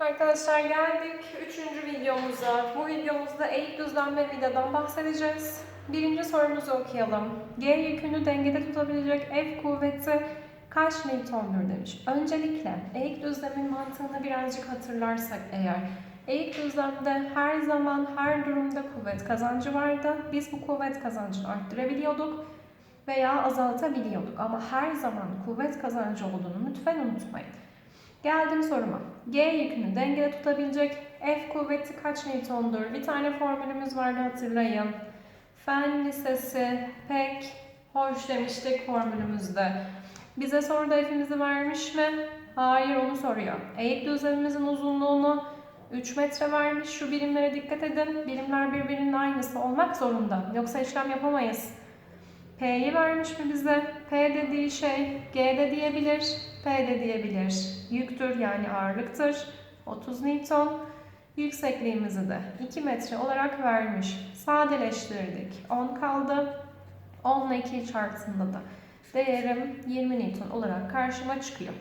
Arkadaşlar geldik üçüncü videomuza. Bu videomuzda eğik düzlem ve vidadan bahsedeceğiz. Birinci sorumuzu okuyalım. G yükünü dengede tutabilecek F kuvveti kaç Newton'dur demiş. Öncelikle eğik düzlemin mantığını birazcık hatırlarsak eğer eğik düzlemde her zaman her durumda kuvvet kazancı vardı. Biz bu kuvvet kazancını arttırabiliyorduk veya azaltabiliyorduk. Ama her zaman kuvvet kazancı olduğunu lütfen unutmayın. Geldim soruma. G yükünü dengede tutabilecek F kuvveti kaç Newton'dur? Bir tane formülümüz vardı hatırlayın. Fen lisesi pek hoş demiştik formülümüzde. Bize soruda F'imizi vermiş mi? Hayır onu soruyor. Eğik düzlemimizin uzunluğunu 3 metre vermiş. Şu birimlere dikkat edin. Birimler birbirinin aynısı olmak zorunda. Yoksa işlem yapamayız. P'yi vermiş mi bize? P dediği şey G de diyebilir, P de diyebilir. Yüktür yani ağırlıktır. 30 Newton. Yüksekliğimizi de 2 metre olarak vermiş. Sadeleştirdik. 10 kaldı. 10 ile 2'yi çarptığında da değerim 20 Newton olarak karşıma çıkıyor.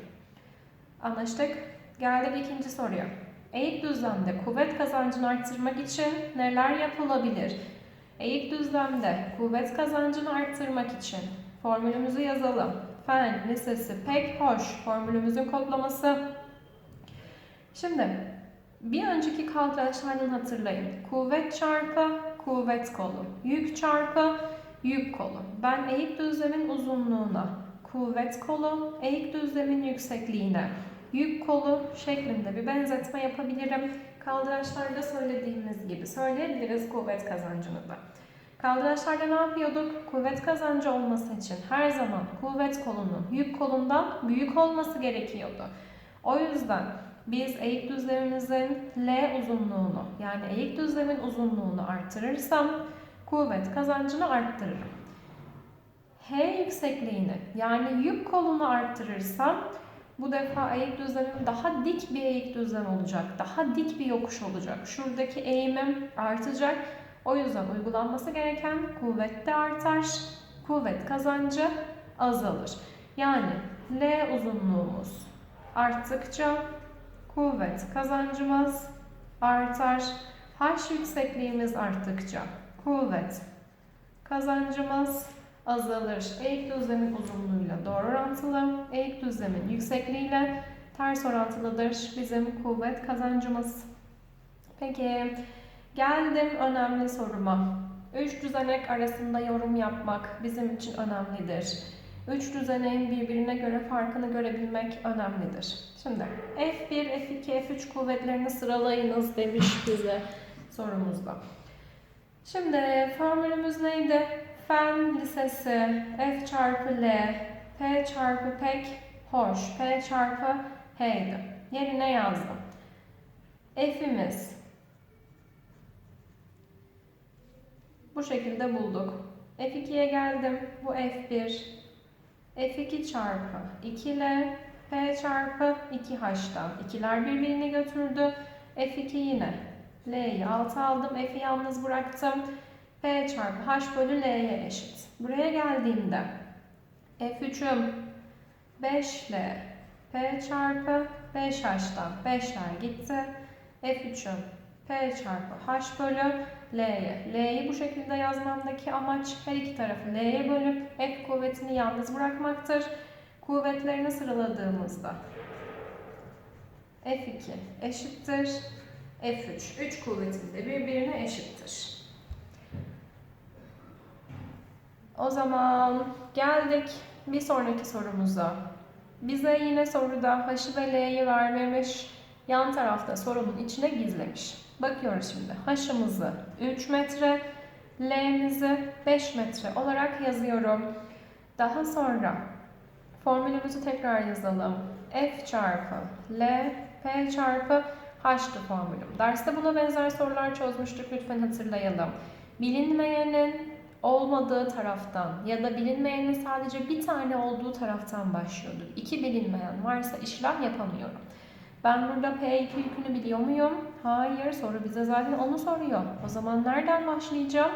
Anlaştık. Geldik ikinci soruya. Eğik düzlemde kuvvet kazancını arttırmak için neler yapılabilir? Eğik düzlemde kuvvet kazancını arttırmak için formülümüzü yazalım. Fen lisesi pek hoş. Formülümüzün kodlaması. Şimdi bir önceki kaldıraçlardan hatırlayın. Kuvvet çarpı kuvvet kolu. Yük çarpı yük kolu. Ben eğik düzlemin uzunluğuna kuvvet kolu, eğik düzlemin yüksekliğine yük kolu şeklinde bir benzetme yapabilirim. Kaldıraçlarda söylediğimiz gibi söyleyebiliriz kuvvet kazancını da. Kaldıraçlarda ne yapıyorduk? Kuvvet kazancı olması için her zaman kuvvet kolunun yük kolundan büyük olması gerekiyordu. O yüzden biz eğik düzlemimizin L uzunluğunu yani eğik düzlemin uzunluğunu arttırırsam kuvvet kazancını arttırırım. H yüksekliğini yani yük kolunu arttırırsam bu defa eğik düzlemim daha dik bir eğik düzlem olacak. Daha dik bir yokuş olacak. Şuradaki eğimim artacak. O yüzden uygulanması gereken kuvvet de artar. Kuvvet kazancı azalır. Yani L uzunluğumuz arttıkça kuvvet kazancımız artar. H yüksekliğimiz arttıkça kuvvet kazancımız azalır. Eğik düzlemin uzunluğuyla doğru orantılı, eğik düzlemin yüksekliğiyle ters orantılıdır bizim kuvvet kazancımız. Peki geldim önemli soruma. Üç düzenek arasında yorum yapmak bizim için önemlidir. Üç düzeneğin birbirine göre farkını görebilmek önemlidir. Şimdi F1, F2, F3 kuvvetlerini sıralayınız demiş bize sorumuzda. Şimdi formülümüz neydi? Fen lisesi F çarpı L, P çarpı pek hoş, P çarpı H'ydi. Yerine yazdım. F'imiz bu şekilde bulduk. F2'ye geldim. Bu F1. F2 çarpı 2L, P çarpı 2H'tan. İkiler birbirini götürdü. F2 yine. L'yi 6 aldım. F'i yalnız bıraktım. P çarpı H bölü L'ye eşit. Buraya geldiğimde F3'üm 5L P çarpı 5H'dan 5'ler gitti. F3'üm P çarpı H bölü L'ye. L'yi bu şekilde yazmamdaki amaç her iki tarafı L'ye bölüp F kuvvetini yalnız bırakmaktır. Kuvvetlerini sıraladığımızda F2 eşittir. F3. 3 kuvvetin de birbirine eşittir. O zaman geldik bir sonraki sorumuza. Bize yine soruda H'ı ve L'yi vermemiş. Yan tarafta sorunun içine gizlemiş. Bakıyoruz şimdi. H'ımızı 3 metre, L'mizi 5 metre olarak yazıyorum. Daha sonra formülümüzü tekrar yazalım. F çarpı L, P çarpı H'tı formülüm. Derste buna benzer sorular çözmüştük. Lütfen hatırlayalım. Bilinmeyenin olmadığı taraftan ya da bilinmeyenin sadece bir tane olduğu taraftan başlıyorduk. İki bilinmeyen varsa işlem yapamıyorum. Ben burada P2 yükünü biliyor muyum? Hayır. Soru bize zaten onu soruyor. O zaman nereden başlayacağım?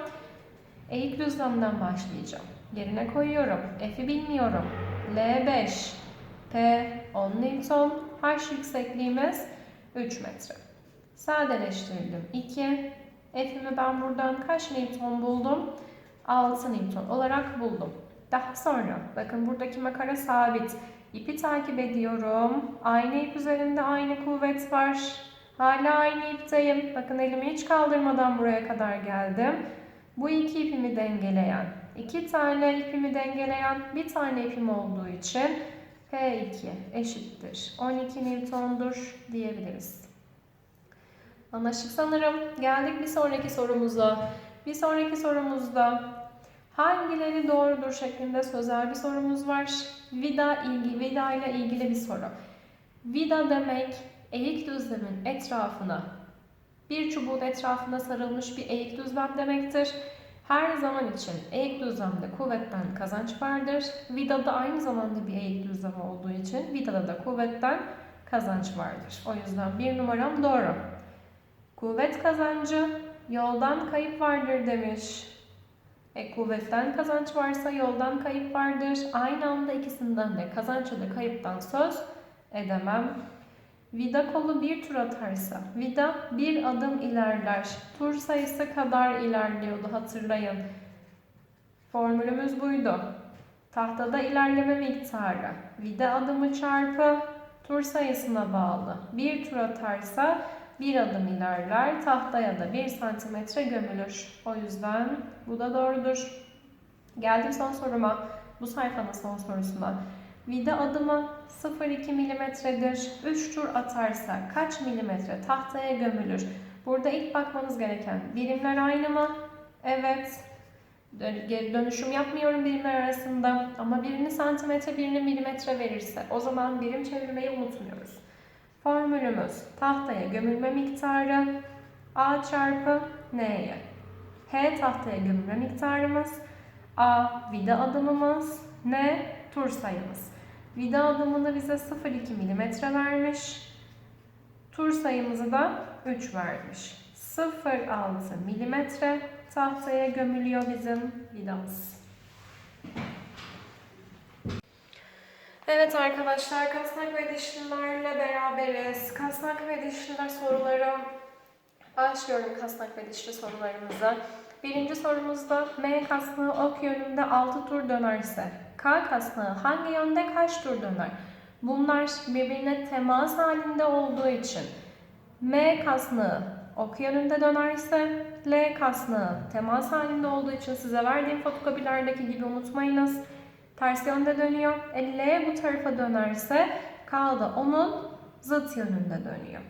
Eğik düzlemden başlayacağım. Yerine koyuyorum. F'i bilmiyorum. L5, P 10 Newton, H yüksekliğimiz 3 metre. Sadeleştirdim 2. F'imi ben buradan kaç Newton buldum? 6 Newton olarak buldum. Daha sonra bakın buradaki makara sabit. İpi takip ediyorum. Aynı ip üzerinde aynı kuvvet var. Hala aynı ipteyim. Bakın elimi hiç kaldırmadan buraya kadar geldim. Bu iki ipimi dengeleyen, iki tane ipimi dengeleyen bir tane ipim olduğu için P2 eşittir 12 Newton'dur diyebiliriz. Anlaştık sanırım. Geldik bir sonraki sorumuza. Bir sonraki sorumuzda hangileri doğrudur şeklinde sözel bir sorumuz var. Vida ilgi, vida ile ilgili bir soru. Vida demek eğik düzlemin etrafına bir çubuğun etrafında sarılmış bir eğik düzlem demektir. Her zaman için eğik düzlemde kuvvetten kazanç vardır. Vida'da aynı zamanda bir eğik düzlem olduğu için vida'da da kuvvetten kazanç vardır. O yüzden bir numaram doğru. Kuvvet kazancı yoldan kayıp vardır demiş. E, kuvvetten kazanç varsa yoldan kayıp vardır. Aynı anda ikisinden de kazanç ya da kayıptan söz edemem. Vida kolu bir tur atarsa, vida bir adım ilerler. Tur sayısı kadar ilerliyordu hatırlayın. Formülümüz buydu. Tahtada ilerleme miktarı, vida adımı çarpı tur sayısına bağlı. Bir tur atarsa bir adım ilerler, tahtaya da bir santimetre gömülür. O yüzden bu da doğrudur. Geldim son soruma. Bu sayfanın son sorusuna. Vida adımı 0,2 milimetredir. 3 tur atarsa kaç milimetre tahtaya gömülür? Burada ilk bakmanız gereken birimler aynı mı? Evet. Dön- Dönüşüm yapmıyorum birimler arasında ama birini santimetre birini milimetre verirse o zaman birim çevirmeyi unutmuyoruz. Formülümüz tahtaya gömülme miktarı A çarpı N'ye. H tahtaya gömülme miktarımız. A vida adımımız. N tur sayımız. Vida adımını bize 0,2 mm vermiş. Tur sayımızı da 3 vermiş. 0,6 mm tahtaya gömülüyor bizim vidamız. Evet arkadaşlar kasnak ve dişlilerle beraberiz. Kasnak ve dişliler soruları başlıyorum kasnak ve dişli sorularımıza. Birinci sorumuzda M kasnağı ok yönünde 6 tur dönerse K kasnağı hangi yönde kaç tur döner? Bunlar birbirine temas halinde olduğu için M kasnağı ok yönünde dönerse L kasnağı temas halinde olduğu için size verdiğim fotokopilerdeki gibi unutmayınız. Ters yönde dönüyor. E, L bu tarafa dönerse K da onun zıt yönünde dönüyor.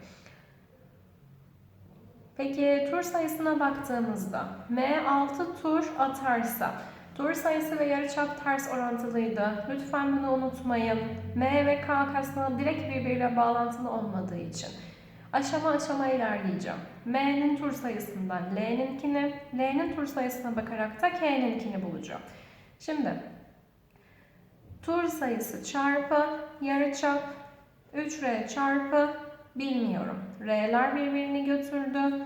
Peki tur sayısına baktığımızda M 6 tur atarsa tur sayısı ve yarıçap ters orantılıydı. Lütfen bunu unutmayın. M ve K kasnağı direkt birbiriyle bağlantılı olmadığı için. Aşama aşama ilerleyeceğim. M'nin tur sayısından L'ninkini, L'nin tur sayısına bakarak da K'ninkini bulacağım. Şimdi tur sayısı çarpı yarıçap 3R çarpı bilmiyorum. R'ler birbirini götürdü.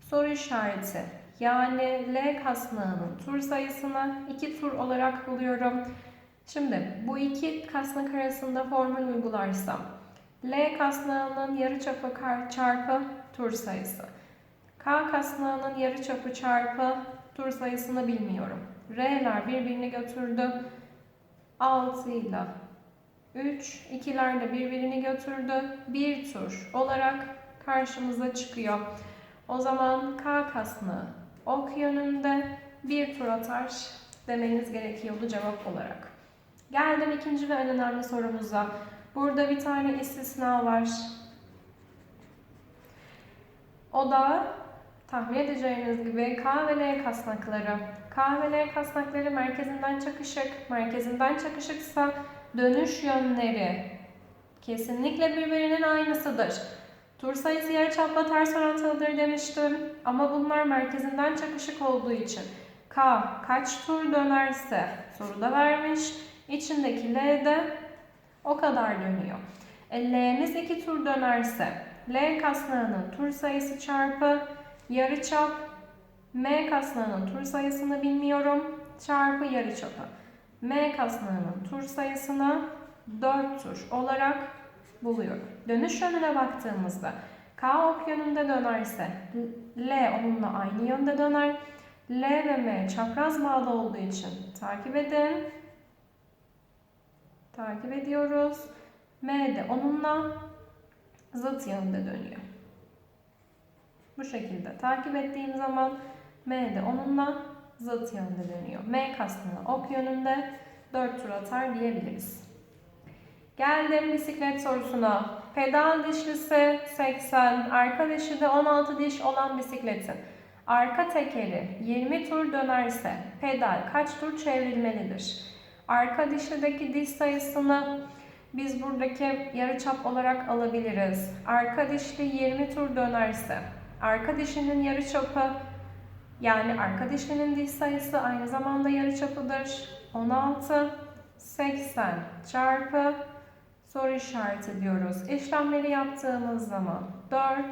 Soru işareti. Yani L kasnağının tur sayısını 2 tur olarak buluyorum. Şimdi bu iki kasnak arasında formül uygularsam L kasnağının yarıçapı çarpı tur sayısı. K kasnağının yarıçapı çarpı tur sayısını bilmiyorum. R'ler birbirini götürdü. 6 ile 3, ikiler de birbirini götürdü. Bir tur olarak karşımıza çıkıyor. O zaman K kasnağı ok yönünde bir tur atar demeniz gerekiyordu cevap olarak. Geldim ikinci ve en önemli sorumuza. Burada bir tane istisna var. O da tahmin edeceğiniz gibi K ve L kasnakları. K ve L kasnakları merkezinden çakışık. Merkezinden çakışıksa dönüş yönleri kesinlikle birbirinin aynısıdır. Tur sayısı yarıçapla ters orantılıdır demiştim. Ama bunlar merkezinden çakışık olduğu için K kaç tur dönerse soruda vermiş. İçindeki L de o kadar dönüyor. E, L'miz 2 tur dönerse L kasnağının tur sayısı çarpı yarıçap M kasnağının tur sayısını bilmiyorum çarpı yarıçapı. M kasnağının tur sayısını 4 tur olarak buluyorum. Dönüş yönüne baktığımızda K ok yönünde dönerse L onunla aynı yönde döner. L ve M çapraz bağlı olduğu için takip edin. Takip ediyoruz. M de onunla zıt yönde dönüyor. Bu şekilde takip ettiğim zaman M de onunla zıt yönde dönüyor. M kastına ok yönünde 4 tur atar diyebiliriz. Geldim bisiklet sorusuna. Pedal dişlisi 80, arka dişi de 16 diş olan bisikletin arka tekeri 20 tur dönerse pedal kaç tur çevrilmelidir? Arka dişlideki diş sayısını biz buradaki yarıçap olarak alabiliriz. Arka dişli 20 tur dönerse arka dişinin yarıçapı yani arka dişlinin diş sayısı aynı zamanda yarıçapıdır. 16 80 çarpı soru işareti diyoruz. İşlemleri yaptığımız zaman 4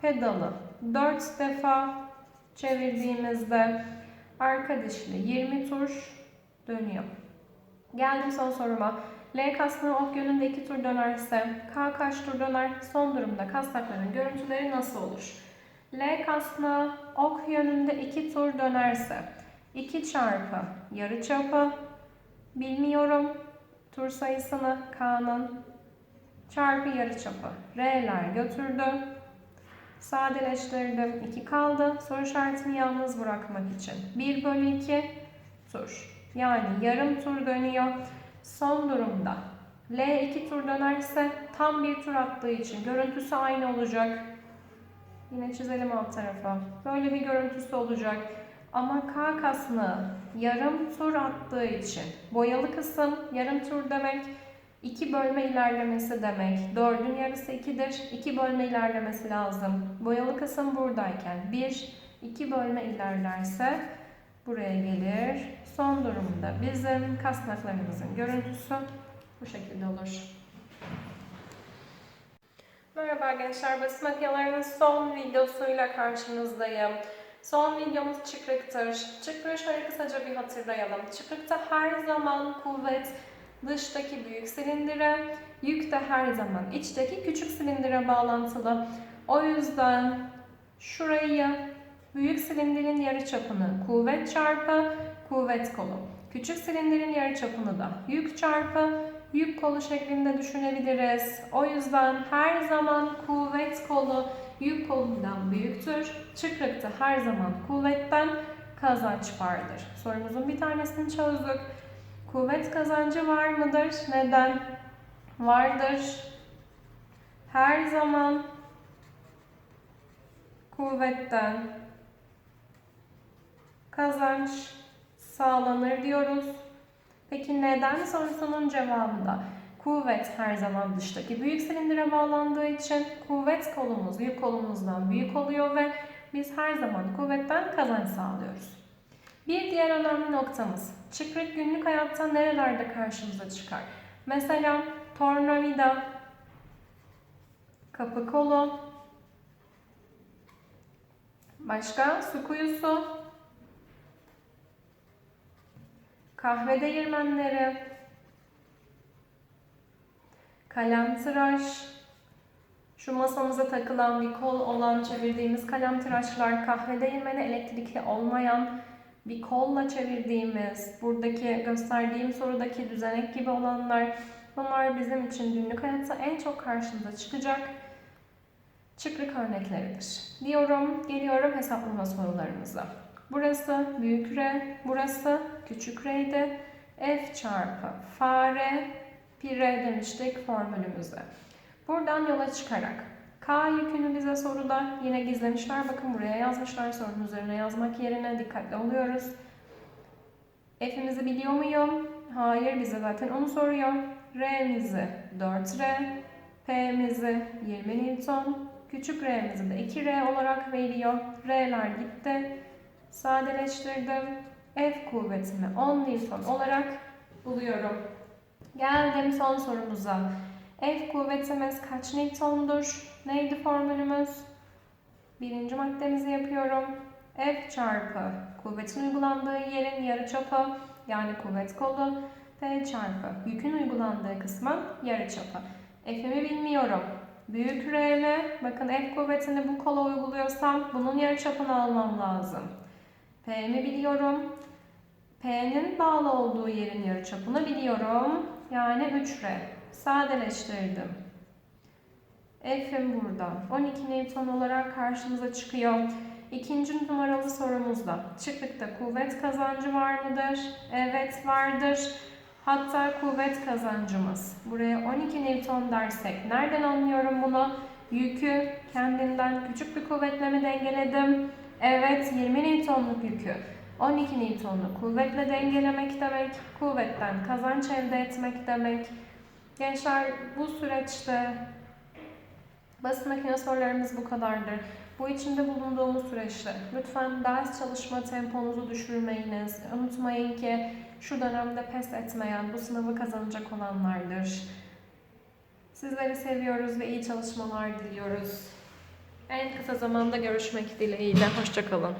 pedalı 4 defa çevirdiğimizde arka dişli 20 tur dönüyor. Geldim son soruma. L kasnağı ok yönünde 2 tur dönerse K kaç tur döner? Son durumda kasnakların görüntüleri nasıl olur? L kasnağı ok yönünde 2 tur dönerse 2 çarpı yarıçapı bilmiyorum tur sayısını K'nın çarpı yarıçapı R'ler götürdü. Sadeleştirdim. 2 kaldı. Soru işaretini yalnız bırakmak için. 1 bölü 2 tur. Yani yarım tur dönüyor. Son durumda L 2 tur dönerse tam bir tur attığı için görüntüsü aynı olacak. Yine çizelim alt tarafa. Böyle bir görüntüsü olacak. Ama K kasnağı yarım tur attığı için boyalı kısım yarım tur demek 2 bölme ilerlemesi demek. 4'ün yarısı 2'dir. 2 bölme ilerlemesi lazım. Boyalı kısım buradayken 1, 2 bölme ilerlerse buraya gelir. Son durumda bizim kasnaklarımızın görüntüsü bu şekilde olur. Merhaba gençler, basit makinelerin son videosuyla karşınızdayım. Son videomuz çıkrıktır. Çıkrığı şöyle kısaca bir hatırlayalım. Çıkrıkta her zaman kuvvet dıştaki büyük silindire, yük de her zaman içteki küçük silindire bağlantılı. O yüzden şurayı büyük silindirin yarıçapını kuvvet çarpı kuvvet kolu. Küçük silindirin yarıçapını da yük çarpı yük kolu şeklinde düşünebiliriz. O yüzden her zaman kuvvet kolu yük kolundan büyüktür. Çıkrıkta her zaman kuvvetten kazanç vardır. Sorumuzun bir tanesini çözdük. Kuvvet kazancı var mıdır? Neden? Vardır. Her zaman kuvvetten kazanç sağlanır diyoruz. Peki neden sorusunun cevabında kuvvet her zaman dıştaki büyük silindire bağlandığı için kuvvet kolumuz yük kolumuzdan büyük oluyor ve biz her zaman kuvvetten kazanç sağlıyoruz. Bir diğer önemli noktamız çıkrık günlük hayatta nerelerde karşımıza çıkar? Mesela tornavida, kapı kolu, başka su kuyusu, kahve değirmenleri, kalem tıraş, şu masamıza takılan bir kol olan çevirdiğimiz kalem tıraşlar, kahve değirmeni elektrikli olmayan bir kolla çevirdiğimiz, buradaki gösterdiğim sorudaki düzenek gibi olanlar, bunlar bizim için günlük hayatta en çok karşımıza çıkacak çıkrık örnekleridir. Diyorum, geliyorum hesaplama sorularımıza. Burası büyük R, burası küçük R'ydi. F çarpı fare pi R demiştik formülümüzde. Buradan yola çıkarak K yükünü bize soruda yine gizlemişler. Bakın buraya yazmışlar. Sorunun üzerine yazmak yerine dikkatli oluyoruz. F'imizi biliyor muyum? Hayır bize zaten onu soruyor. R'mizi 4R, P'mizi 20 Newton, küçük R'mizi de 2R olarak veriyor. R'ler gitti. Sadeleştirdim. F kuvvetini 10 Newton olarak buluyorum. Geldim son sorumuza. F kuvvetimiz kaç Newton'dur? Neydi formülümüz? Birinci maddemizi yapıyorum. F çarpı kuvvetin uygulandığı yerin yarıçapı yani kuvvet kolu. F çarpı yükün uygulandığı kısmın yarıçapı. F'imi bilmiyorum. Büyük R ile bakın F kuvvetini bu kola uyguluyorsam bunun yarıçapını almam lazım. P'mi biliyorum. P'nin bağlı olduğu yerin yarıçapını biliyorum. Yani 3R. Sadeleştirdim. F'im burada. 12 Newton olarak karşımıza çıkıyor. İkinci numaralı sorumuzda çıktıkta kuvvet kazancı var mıdır? Evet vardır. Hatta kuvvet kazancımız. Buraya 12 Newton dersek nereden anlıyorum bunu? Yükü kendinden küçük bir kuvvetle mi dengeledim? Evet 20 Newtonluk yükü 12 Newtonluk kuvvetle dengelemek demek, kuvvetten kazanç elde etmek demek. Gençler bu süreçte basit makine sorularımız bu kadardır. Bu içinde bulunduğumuz süreçte lütfen ders çalışma temponuzu düşürmeyiniz. Unutmayın ki şu dönemde pes etmeyen, bu sınavı kazanacak olanlardır. Sizleri seviyoruz ve iyi çalışmalar diliyoruz. En kısa zamanda görüşmek dileğiyle. Hoşçakalın.